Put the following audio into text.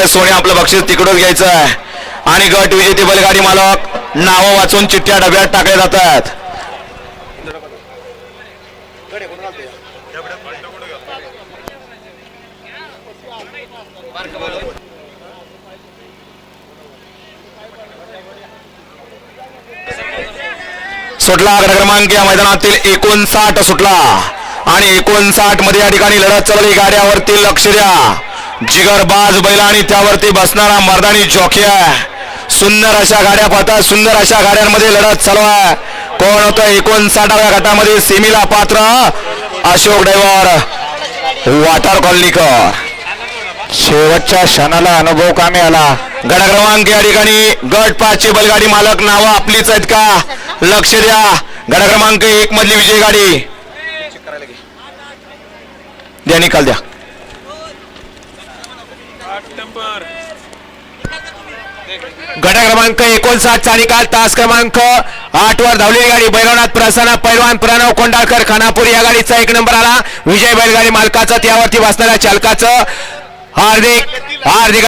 आहे. सोने आपलं बक्षीस तिकडून घ्यायचं आहे. आणि गट विजेते बैलगाडी मालक नावं वाचून चिठ्ठ्या डब्यात टाकले जातात. सुटला गट क्रमांक या मैदानातील एकोणसाठ सुटला. आणि एकोणसाठमध्ये या ठिकाणी लढत चालली. गाड्यावरती लक्ष द्या. जिगरबाज बैल आणि त्यावरती बसणारा मर्दानी जॉकी आहे. सुंदर अशा गाड्या पाहतात सुंदर अशा गाड्यांमध्ये लढत चालू आहे. कोण होतं? एकोणसाठाव्या गटामध्ये सेमीला पात्र अशोक ड्रायव्हर वाटार कॉलनीकर. शेवटच्या क्षणाला अनुभव कामी आला गट क्रमांक या ठिकाणी गट पाचची बैलगाडी मालक नावं आपलीच आहेत का? लक्ष द्या. गट क्रमांक एक मधली विजय गाडी द्या निकाल द्या. गट क्रमांक एकोणसाठ चा निकाल तास क्रमांक आठ वर धावलेली गाडी बैरवनाथ प्रसन्न पैलवान प्रणव कोंडाळकर खानापूर या गाडीचा एक नंबर आला. विजय बैलगाडी मालकाचं त्यावरती बसणाऱ्या चालकाचं हार्दिक हार्दिक